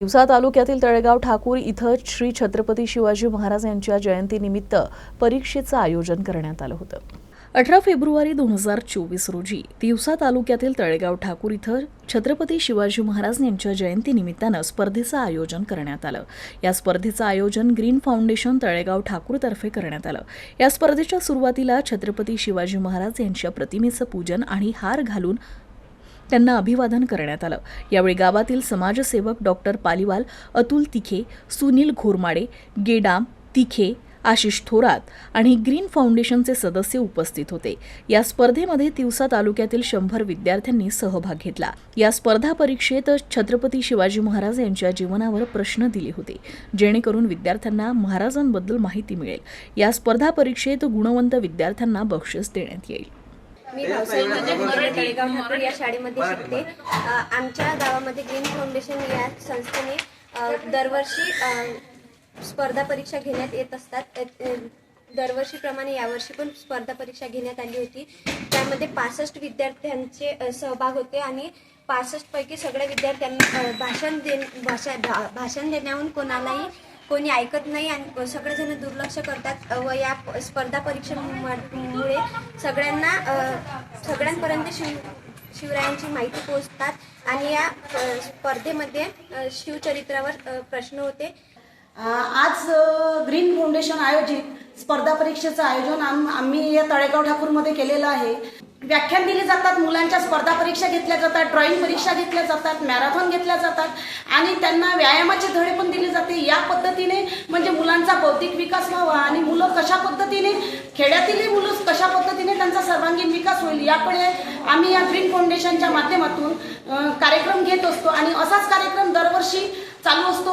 दिवसा तालुक्यातील तळेगाव ठाकूर इथं श्री छत्रपती शिवाजी महाराज यांच्या जयंतीनिमित्त परीक्षेचं आयोजन करण्यात आलं होतं. अठरा फेब्रुवारी दोन हजार चोवीस रोजी दिवसा तालुक्यातील तळेगाव ठाकूर इथं छत्रपती शिवाजी महाराज यांच्या जयंतीनिमित्तानं स्पर्धेचं आयोजन करण्यात आलं. या स्पर्धेचं आयोजन ग्रीन फाउंडेशन तळेगाव ठाकूरतर्फे करण्यात आलं. या स्पर्धेच्या सुरुवातीला छत्रपती शिवाजी महाराज यांच्या प्रतिमेचं पूजन आणि हार घालून त्यांना अभिवादन करण्यात आलं. यावेळी गावातील समाजसेवक डॉक्टर पालिवाल अतुल तिखे सुनील घोरमाडे गेडाम तिखे आशिष थोरात आणि ग्रीन फाउंडेशनचे सदस्य उपस्थित होते. या स्पर्धेमध्ये तिवसा तालुक्यातील शंभर विद्यार्थ्यांनी सहभाग घेतला. या स्पर्धा परीक्षेत छत्रपती शिवाजी महाराज यांच्या जीवनावर प्रश्न दिले होते. जेणेकरून विद्यार्थ्यांना महाराजांबद्दल माहिती मिळेल. या स्पर्धा परीक्षेत गुणवंत विद्यार्थ्यांना बक्षीस देण्यात येईल. मी तळेगाव ठाकूर या शाळेमध्ये शिकते. आमच्या गावामध्ये ग्रीन फाउंडेशन या संस्थेने दरवर्षी स्पर्धा परीक्षा घेण्यात येत असतात. दरवर्षीप्रमाणे यावर्षी पण स्पर्धा परीक्षा घेण्यात आली होती. त्यामध्ये पासष्ट विद्यार्थ्यांचे सहभाग होते आणि पासष्ट पैकी सगळ्या विद्यार्थ्यांनी भाषण दे भाषा भा- भाषण देण्याहून कोणालाही कोणी ऐकत नाही आणि सगळेजण दुर्लक्ष करतात. व या स्पर्धा परीक्षेमुळे सगळ्यांना सगळ्यांपर्यंत शिव शिवरायांची माहिती पोहोचतात आणि या स्पर्धेमध्ये शिवचरित्रावर प्रश्न होते. आज ग्रीन फाउंडेशन आयोजित स्पर्धा परीक्षेचं आयोजन आम आम्ही या तळेगाव ठाकूरमध्ये केलेलं आहे. व्याख्यान दिली जातात मुलांच्या स्पर्धा परीक्षा घेतल्या जातात ड्रॉइंग परीक्षा घेतल्या जातात मॅरेथॉन घेतल्या जातात आणि त्यांना व्यायामाचे धडे पण दिले जाते. या पद्धतीने म्हणजे मुलांचा बौद्धिक विकास व्हावा आणि मुलं कशा पद्धतीने खेड्यातीलही मुलं कशा पद्धतीने त्यांचा सर्वांगीण विकास होईल याकडे आम्ही या ग्रीन फाउंडेशनच्या माध्यमातून कार्यक्रम घेत असतो आणि असाच कार्यक्रम दरवर्षी चालू असतो.